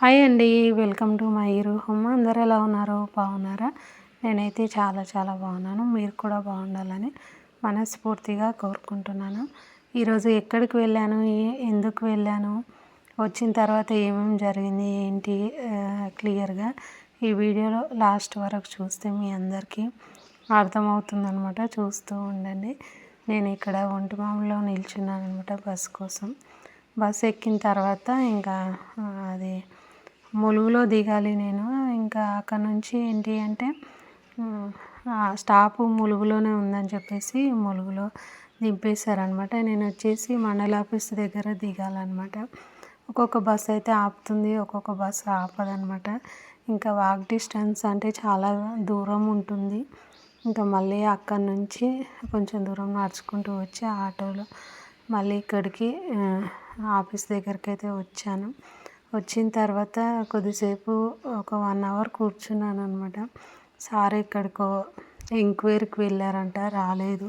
Hi అండి welcome to my home అందరు ఎలా ఉన్నారు? బాగున్నారా? నేనైతే చాలా చాలా బాగున్నాను. మీరు కూడా బాగుండాలని మనస్ఫూర్తిగా కోరుకుంటున్నాను. ఈరోజు ఎక్కడికి వెళ్ళాను? ఎందుకు వెళ్ళాను? వచ్చిన తర్వాత ఏమేమి జరిగింది? ఏంటి? క్లియర్గా ఈ వీడియోలో లాస్ట్ వరకు చూస్తే మీ అందరికీ అర్థమవుతుందనమాట చూస్తూ ఉండండి. నేను ఇక్కడ ఒంటిమామలో నిల్చున్నాను అనమాట బస్ కోసం. బస్ ఎక్కిన తర్వాత ఇంకా అది ములుగులో దిగాలి నేను. ఇంకా అక్కడ నుంచి ఏంటి అంటే స్టాపు ములుగులోనే ఉందని చెప్పేసి ములుగులో దింపేశారనమాట నేను వచ్చేసి మండల ఆఫీస్ దగ్గర దిగాలన్నమాట. ఒక్కొక్క బస్ అయితే ఆపుతుంది ఒక్కొక్క బస్ ఆపదనమాట ఇంకా వాక్ డిస్టెన్స్ అంటే చాలా దూరం ఉంటుంది. ఇంకా మళ్ళీ అక్కడి నుంచి కొంచెం దూరం నడుచుకుంటూ వచ్చి ఆటోలో మళ్ళీ ఇక్కడికి ఆఫీస్ దగ్గరికి అయితే వచ్చాను. వచ్చిన తర్వాత కొద్దిసేపు ఒక వన్ అవర్ కూర్చున్నాను అనమాట సార్ ఎక్కడికో ఎంక్వైరీకి వెళ్ళారంట రాలేదు.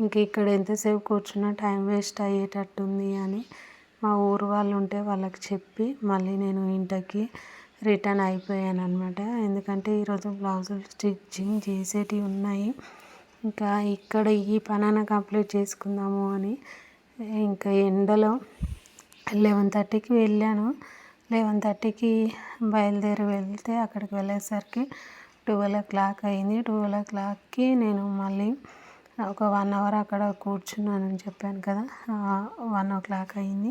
ఇంక ఇక్కడ ఎంతసేపు కూర్చున్నా టైం వేస్ట్ అయ్యేటట్టుంది అని మా ఊరు వాళ్ళు ఉంటే వాళ్ళకి చెప్పి మళ్ళీ నేను ఇంటికి రిటర్న్ అయిపోయాను అనమాట ఎందుకంటే ఈరోజు బ్లౌజులు స్టిచ్చింగ్ చేసేటివి ఉన్నాయి. ఇంకా ఇక్కడ ఈ పనాన కంప్లీట్ చేసుకుందాము అని ఇంకా ఎండలో లెవెన్ థర్టీకి వెళ్ళాను. లెవెన్ థర్టీకి బయలుదేరి వెళ్తే అక్కడికి వెళ్ళేసరికి ట్వెల్వ్ ఓ క్లాక్ అయింది. ట్వెల్వ్ ఓ క్లాక్కి నేను మళ్ళీ ఒక వన్ అవర్ అక్కడ కూర్చున్నానని చెప్పాను కదా. వన్ ఓ క్లాక్ అయింది.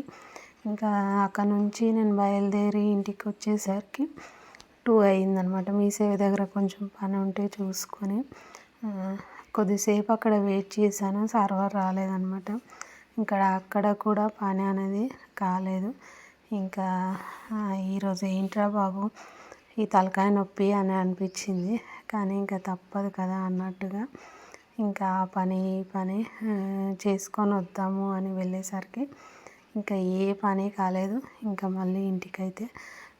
ఇంకా అక్కడ నుంచి నేను బయలుదేరి ఇంటికి వచ్చేసరికి టూ అయిందనమాట మీ సేవ దగ్గర కొంచెం పని ఉంటే చూసుకొని కొద్దిసేపు అక్కడ వెయిట్ చేశాను. సర్వర్ రాలేదనమాట ఇక్కడ అక్కడ కూడా పని అనేది కాలేదు. ఇంకా ఈరోజు ఏంట్రా బాబు? ఈ తలకాయ నొప్పి అని అనిపించింది. కానీ ఇంకా తప్పదు కదా అన్నట్టుగా. ఇంకా ఆ పని ఈ పని చేసుకొని వద్దాము అని వెళ్ళేసరికి ఇంకా ఏ పని కాలేదు. ఇంకా మళ్ళీ ఇంటికైతే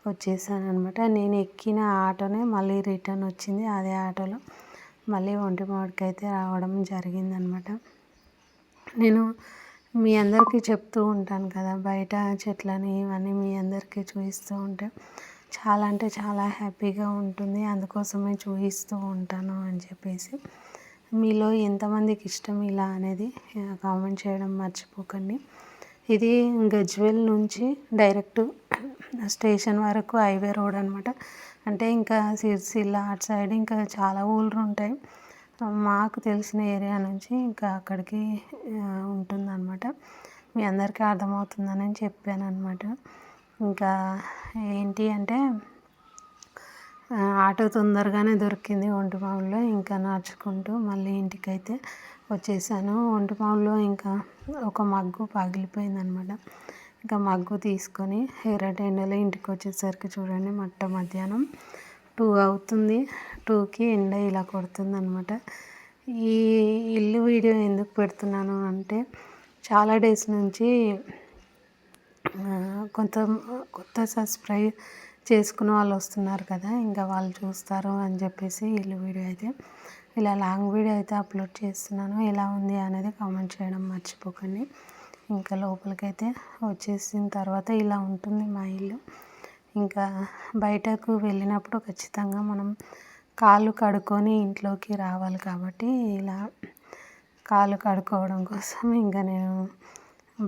వచ్చేసాను అనమాట నేను ఎక్కిన ఆటోనే మళ్ళీ రిటర్న్ వచ్చింది అదే ఆటోలో. మళ్ళీ ఒంటి అయితే రావడం జరిగిందనమాట నేను మీ అందరికీ చెప్తూ ఉంటాను కదా బయట చెట్లని ఇవన్నీ మీ అందరికీ చూపిస్తూ ఉంటే చాలా అంటే చాలా హ్యాపీగా ఉంటుంది. అందుకోసమే చూపిస్తూ ఉంటాను అని చెప్పేసి. మీలో ఎంతమందికి ఇష్టం ఇలా అనేది కామెంట్ చేయడం మర్చిపోకండి. ఇది గజ్వెల్ నుంచి డైరెక్ట్ స్టేషన్ వరకు హైవే రోడ్ అనమాట అంటే ఇంకా సిరిసిల్ల అటు సైడ్ ఇంకా చాలా ఊళ్ళు ఉంటాయి మాకు తెలిసిన ఏరియా నుంచి ఇంకా అక్కడికి ఉంటుంది మీ అందరికీ అర్థమవుతుందని చెప్పాను అనమాట ఇంకా ఏంటి అంటే ఆటో తొందరగానే దొరికింది ఒంటిమావుల్లో ఇంకా నడుచుకుంటూ మళ్ళీ ఇంటికైతే వచ్చేసాను. ఒంటిమావుల్లో ఇంకా ఒక మగ్గు పగిలిపోయిందనమాట ఇంకా మగ్గు తీసుకొని ఎర్రటి ఎండలో ఇంటికి వచ్చేసరికి చూడండి మట్ట మధ్యాహ్నం టూ అవుతుంది. టూకి ఎండ ఇలా కొడుతుంది అనమాట ఈ ఇల్లు వీడియో ఎందుకు పెడుతున్నాను అంటే చాలా డేస్ నుంచి కొంత కొత్త సబ్స్క్రైబ్ చేసుకున్న వాళ్ళు వస్తున్నారు కదా ఇంకా వాళ్ళు చూస్తారు అని చెప్పేసి ఇల్లు వీడియో అయితే ఇలా లాంగ్ వీడియో అయితే అప్లోడ్ చేస్తున్నాను. ఎలా ఉంది అనేది కామెంట్ చేయడం మర్చిపోకండి. ఇంకా లోపలికైతే వచ్చేసిన తర్వాత ఇలా ఉంటుంది మా ఇల్లు. ఇంకా బయటకు వెళ్ళినప్పుడు ఖచ్చితంగా మనం కాళ్ళు కడుక్కొని ఇంట్లోకి రావాలి కాబట్టి ఇలా కాళ్ళు కడుక్కోవడం కోసం ఇంకా నేను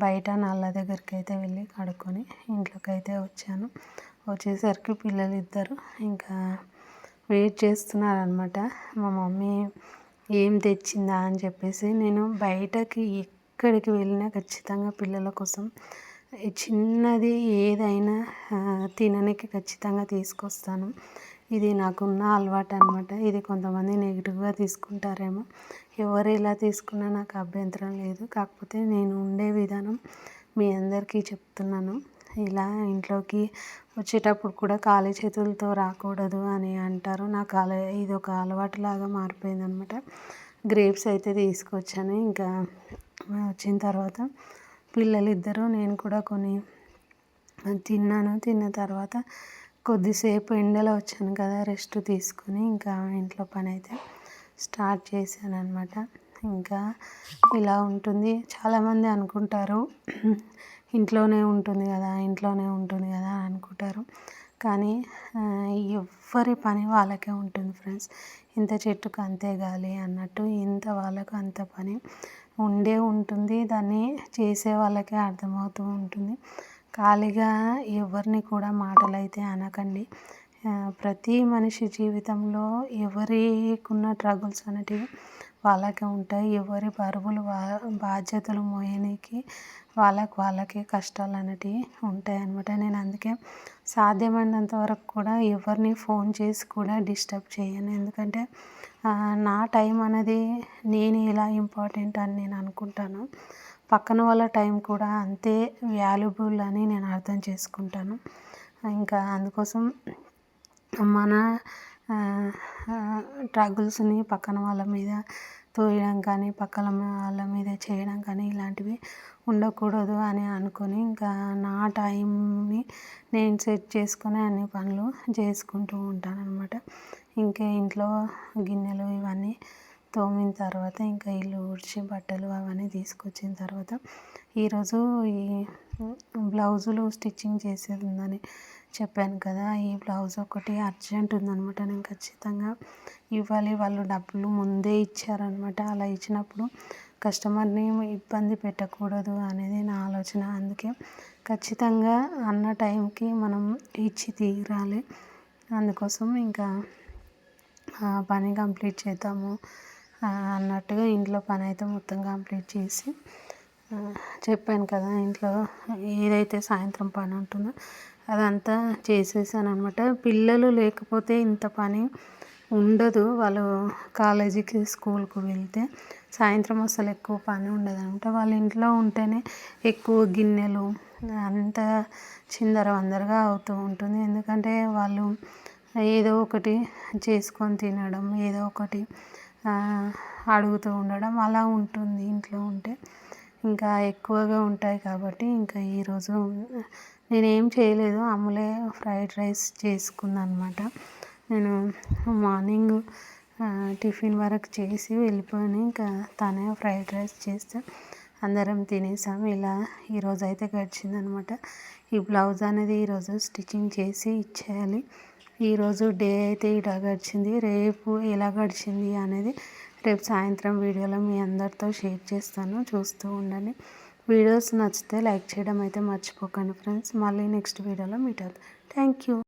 బయట నల్ల దగ్గరికి అయితే వెళ్ళి కడుక్కొని ఇంట్లోకి అయితే వచ్చాను. వచ్చేసరికి పిల్లలు ఇద్దరు ఇంకా వెయిట్ చేస్తున్నారనమాట మా మమ్మీ ఏం తెచ్చిందా అని చెప్పేసి నేను బయటకి ఎక్కడికి వెళ్ళినా ఖచ్చితంగా పిల్లల కోసం చిన్నది ఏదైనా తినడానికి ఖచ్చితంగా తీసుకొస్తాను. ఇది నాకున్న అలవాటు అనమాట ఇది కొంతమంది నెగిటివ్గా తీసుకుంటారేమో. ఎవరు ఎలా తీసుకున్నా నాకు అభ్యంతరం లేదు. కాకపోతే నేను ఉండే విధానం మీ అందరికీ చెప్తున్నాను. ఇలా ఇంట్లోకి వచ్చేటప్పుడు కూడా ఖాళీ చేతులతో రాకూడదు అని అంటారు. నాకు అలా ఇది ఒక అలవాటు లాగా మారిపోయింది అనమాట గ్రేప్స్ అయితే తీసుకొచ్చాను. ఇంకా వచ్చిన తర్వాత పిల్లలు నేను కూడా కొన్ని తిన్నాను. తిన్న తర్వాత కొద్దిసేపు ఎండలో వచ్చాను కదా రెస్ట్ తీసుకొని ఇంకా ఇంట్లో పని అయితే స్టార్ట్ చేశాను అనమాట ఇంకా ఇలా ఉంటుంది. చాలామంది అనుకుంటారు ఇంట్లోనే ఉంటుంది కదా ఇంట్లోనే ఉంటుంది కదా అనుకుంటారు. కానీ ఎవ్వరి పని వాళ్ళకే ఉంటుంది ఫ్రెండ్స్. ఇంత చెట్టుకు అంతే గాలి అన్నట్టు ఇంత వాళ్ళకు అంత పని ఉండే ఉంటుంది. దాన్ని చేసే వాళ్ళకే అర్థమవుతూ ఉంటుంది. ఖాళీగా ఎవరిని కూడా మాటలు అయితే అనకండి. ప్రతి మనిషి జీవితంలో ఎవరికున్న ట్రబుల్స్ అనేటివి వాళ్ళకే ఉంటాయి. ఎవరి బరువులు వా బాధ్యతలు మోయనీకి వాళ్ళకి వాళ్ళకే కష్టాలు అనేటివి ఉంటాయి అన్నమాట నేను అందుకే సాధ్యమైనంత వరకు కూడా ఎవరిని ఫోన్ చేసి కూడా డిస్టర్బ్ చేయను. ఎందుకంటే నా టైం అనేది నేను ఎలా ఇంపార్టెంట్ అని నేను అనుకుంటాను. పక్కన వాళ్ళ టైం కూడా అంతే వాల్యుబుల్ అని నేను అర్థం చేసుకుంటాను. ఇంకా అందుకోసం మన ట్రబుల్స్ని పక్కన వాళ్ళ మీద తోయడం కానీ పక్కన వాళ్ళ మీద చేయడం కానీ ఇలాంటివి ఉండకూడదు అని అనుకొని ఇంకా నా టైంని నేను సెట్ చేసుకొని అన్ని పనులు చేసుకుంటూ ఉంటాను అనమాట ఇంకా ఇంట్లో గిన్నెలు ఇవన్నీ తోమిన తర్వాత ఇంకా ఇల్లు ఊడ్చి బట్టలు అవన్నీ తీసుకొచ్చిన తర్వాత ఈరోజు ఈ బ్లౌజులు స్టిచ్చింగ్ చేసేది ఉందని చెప్పాను కదా ఈ బ్లౌజ్ ఒకటి అర్జెంట్ ఉందనమాట నేను ఖచ్చితంగా ఇవ్వాలి. వాళ్ళు డబ్బులు ముందే ఇచ్చారనమాట అలా ఇచ్చినప్పుడు కస్టమర్ని ఇబ్బంది పెట్టకూడదు అనేది నా ఆలోచన. అందుకే ఖచ్చితంగా అన్న టైంకి మనం ఇచ్చి తీరాలి. అందుకోసం ఇంకా పని కంప్లీట్ చేద్దాము అన్నట్టుగా ఇంట్లో పని అయితే మొత్తం కంప్లీట్ చేసి చెప్పాను కదా ఇంట్లో ఏదైతే సాయంత్రం పని ఉంటుందో అదంతా చేసేసాను అనమాట పిల్లలు లేకపోతే ఇంత పని ఉండదు. వాళ్ళు కాలేజీకి స్కూల్కి వెళ్తే సాయంత్రం అసలు ఎక్కువ పని ఉండదు అనమాట వాళ్ళ ఇంట్లో ఉంటేనే ఎక్కువ గిన్నెలు అంతా చిందర వందరగా అవుతూ ఉంటుంది. ఎందుకంటే వాళ్ళు ఏదో ఒకటి చేసుకొని తినడం ఏదో ఒకటి అడుగుతూ ఉండడం అలా ఉంటుంది. ఇంట్లో ఉంటే ఇంకా ఎక్కువగా ఉంటాయి కాబట్టి ఇంకా ఈరోజు నేనేం చేయలేదు. అమ్ములే ఫ్రైడ్ రైస్ చేసుకుందనమాట నేను మార్నింగ్ టిఫిన్ వరకు చేసి వెళ్ళిపోయాను. ఇంకా తనే ఫ్రైడ్ రైస్ చేస్తే అందరం తినేసాం. ఇలా ఈరోజు అయితే గడిచింది అనమాట ఈ బ్లౌజ్ అనేది ఈరోజు స్టిచ్చింగ్ చేసి ఇచ్చేయాలి. ఈరోజు డే అయితే ఇలా గడిచింది. రేపు ఎలా గడిచింది అనేది రేపు సాయంత్రం వీడియోలో మీ అందరితో షేర్ చేస్తాను. చూస్తూ ఉండండి. వీడియోస్ నచ్చితే లైక్ చేయడం అయితే మర్చిపోకండి ఫ్రెండ్స్. మళ్ళీ నెక్స్ట్ వీడియోలో మీట్ అవుతాం. Thank you.